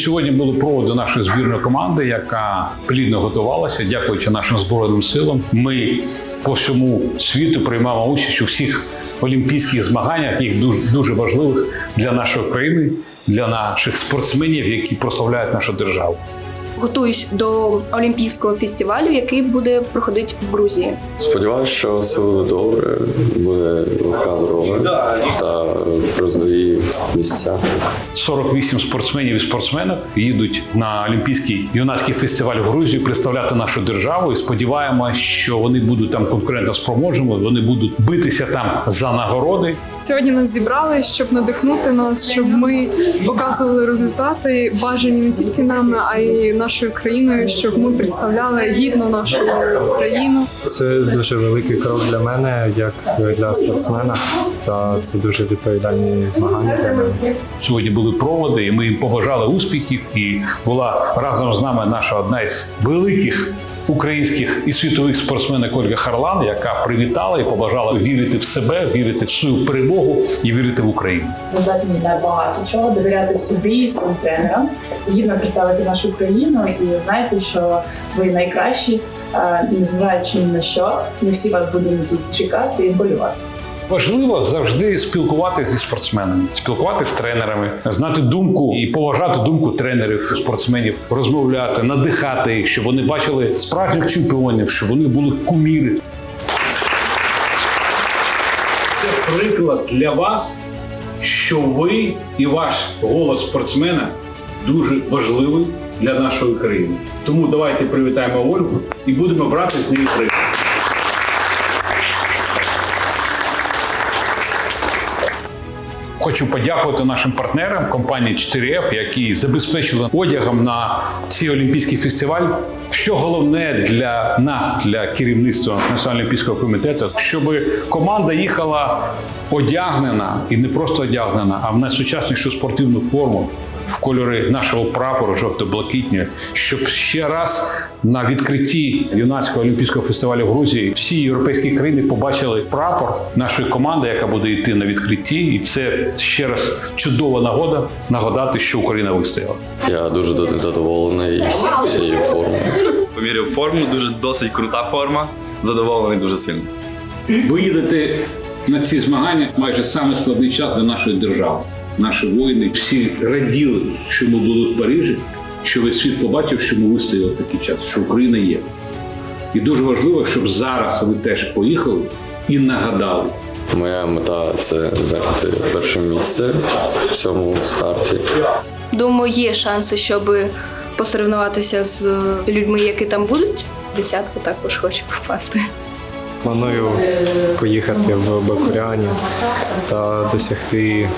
Сьогодні було проводи нашої збірної команди, яка плідно готувалася, дякуючи нашим збройним силам. Ми по всьому світу приймаємо участь у всіх олімпійських змаганнях, їх дуже дуже важливих для нашої країни, для наших спортсменів, які прославляють нашу державу. Готуюсь до олімпійського фестивалю, який буде проходити в Грузії. Сподіваюся, що все буде добре, буде легка дорога та призові місця. 48 спортсменів і спортсменок їдуть на Олімпійський юнацький фестиваль в Грузію представляти нашу державу. І сподіваємося, що вони будуть там конкурентно спроможними, вони будуть битися там за нагороди. Сьогодні нас зібрали, щоб надихнути нас, щоб ми показували результати, бажані не тільки нами, а й нашою країною, щоб ми представляли гідно нашу країну. Це дуже великий крок для мене, як для спортсмена, та це дуже відповідальні змагання для мене. Сьогодні були проводи, і ми їм побажали успіхів. І була разом з нами наша одна із великих українських і світових спортсменок Ольга Харлан, яка привітала і побажала вірити в себе, вірити в свою перемогу і вірити в Україну. Здатні на багато чого, довіряти собі своїм тренерам, гідно представити нашу країну і знаєте, що ви найкращі, е, незважаючи на що, ми всі вас будемо тут чекати і болювати. Важливо завжди спілкуватися зі спортсменами, спілкуватися з тренерами, знати думку і поважати думку тренерів, спортсменів, розмовляти, надихати їх, щоб вони бачили справжніх чемпіонів, щоб вони були куміри. Це приклад для вас, що ви і ваш голос спортсмена дуже важливий для нашої країни. Тому давайте привітаємо Ольгу і будемо брати з неї приклад. Хочу подякувати нашим партнерам компанії 4F, які забезпечили одягом на цей олімпійський фестиваль. Що головне для нас, для керівництва Національного олімпійського комітету, щоб команда їхала одягнена і не просто одягнена, а в найсучаснішу спортивну форму в кольори нашого прапору жовто-блакитнього, щоб ще раз на відкритті юнацького олімпійського фестивалю в Грузії всі європейські країни побачили прапор нашої команди, яка буде йти на відкритті, і це ще раз чудова нагода нагадати, що Україна вистояла. Я дуже задоволений цією формою. Поміряв форму, дуже досить крута форма. Задоволений дуже сильно. Ви їдете на ці змагання майже саме складний час для нашої держави. Наші воїни всі раділи, що ми були в Парижі, що весь світ побачив, що ми вистояли такий час, що Україна є. І дуже важливо, щоб зараз ви теж поїхали і нагадали. Моя мета це зайняти перше місце в цьому старті. Думаю, є шанси, щоб посоревнуватися з людьми, які там будуть. Десятку також хочу попасти. Планую поїхати в Бакуряні та досягти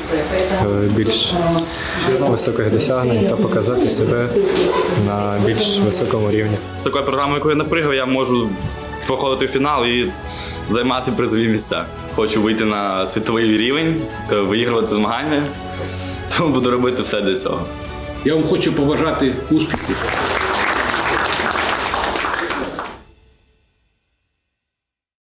е, більш високих досягнень та показати себе на більш високому рівні. З такою програмою, яку я напригав, я можу проходити в фінал і займати призові місця. Хочу вийти на світовий рівень, е, виігрувати змагання, тому буду робити все для цього. Я вам хочу побажати успіхів,